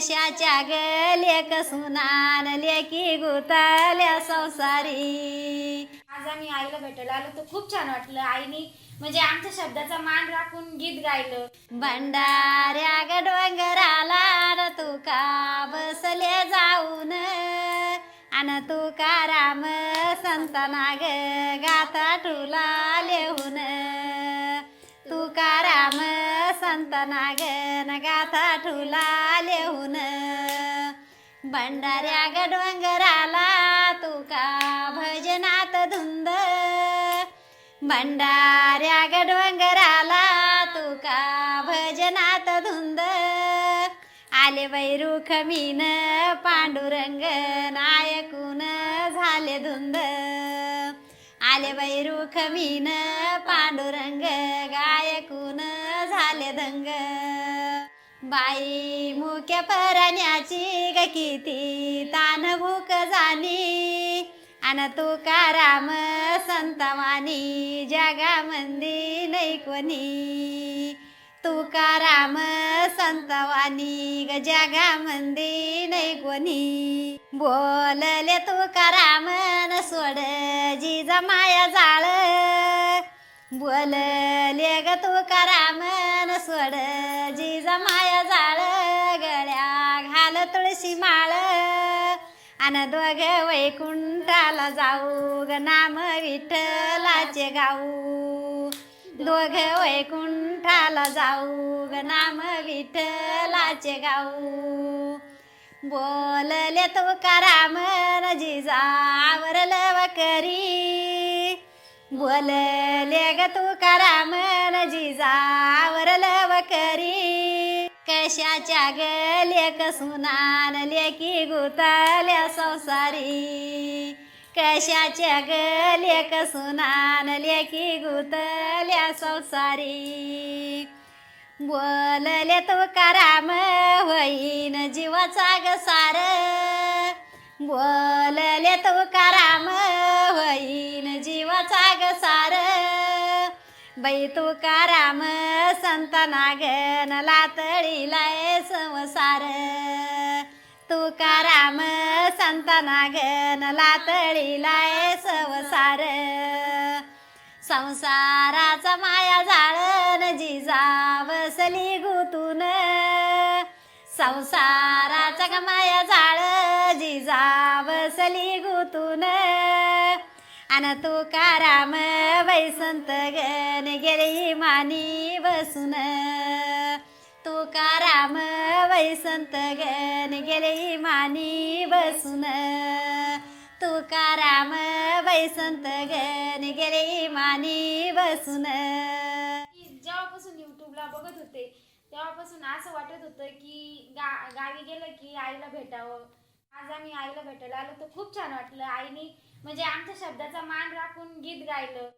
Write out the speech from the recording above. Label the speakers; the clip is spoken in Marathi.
Speaker 1: कशाच्या ग लेक सुनान लेकी गुतल्या संसारी.
Speaker 2: आज आम्ही आईला भेटायला आलो तर खूप छान वाटलं. आईनी म्हणजे आमच्या शब्दाचा मान राखून गीत गायलं.
Speaker 1: भंडाऱ्या ग डोंगराला न तू का बसले जाऊन? अन तू का राम संतना ग गाथा ठुला लिहून? तू संत नागन गाथा ठुला लिहून. भंडाऱ्या गडवंगराला तुका भजनात धुंद. भंडाऱ्या गडवंगराला तुका भजनात धुंद. आले वैरू मीन पांडुरंग नायकून झाले धुंद. आले बाई मीन पांडुरंग गायकून झाले दंग. बाई मुक्या परण्याची ग किती तान भूक जाणी. अन तुकाराम संतवानी जगामंदी नाही कोणी. संतवानी ग जगामंदी नाही कोणी. बोलले तुकाराम न सोड जिजा माया जाळ. बोलले ग तुकाराम न सोड जिजा माया जाळ. गळ्या घाल तुळशी माळ. अन दोघ वैकुंठाला जाऊ ग नाम विठ्ठलाचे गाऊ. दोघ वैकुंठाला जाऊ ग नाम विठ्ठलाचे गाऊ. बोलले तुकाराम न जिजावर वकरी? बोलले ग तुकाराम जिजा जिजावर वकरी? कशाच्या ग लेक सुनान लेकी गुतल्या संसारी? कशाच्या ग लेक सुनान लेखी गुतल्या संसारी? बोलले कराम होईन जीवाचा ग सार तो कराम होईन जीवाचा ग सार तू तुकाराम संत नागन लातळीलाय संसार. तुकाराम संतना गन लातळीलाय संसार. संसाराचा माया जाळन जिजा बसली गुतून संसाराचा माया जाळ जिजा बसली गुतून अन तुकाराम वैसंत गण गेली मानी बसून. तुकाराम वैसंत गण गेले मानी बसून. तुकाराम वैसंत गण गेले मानी बसून.
Speaker 2: जेव्हापासून युट्यूबला बघत होते तेव्हापासून असं वाटत होतं की गा गावी गेलं की आईला भेटावं. आज आम्ही आईला भेटायला आलो तर खूप छान वाटलं. आईने म्हणजे आमच्या शब्दाचा मान राखून गीत गायलं.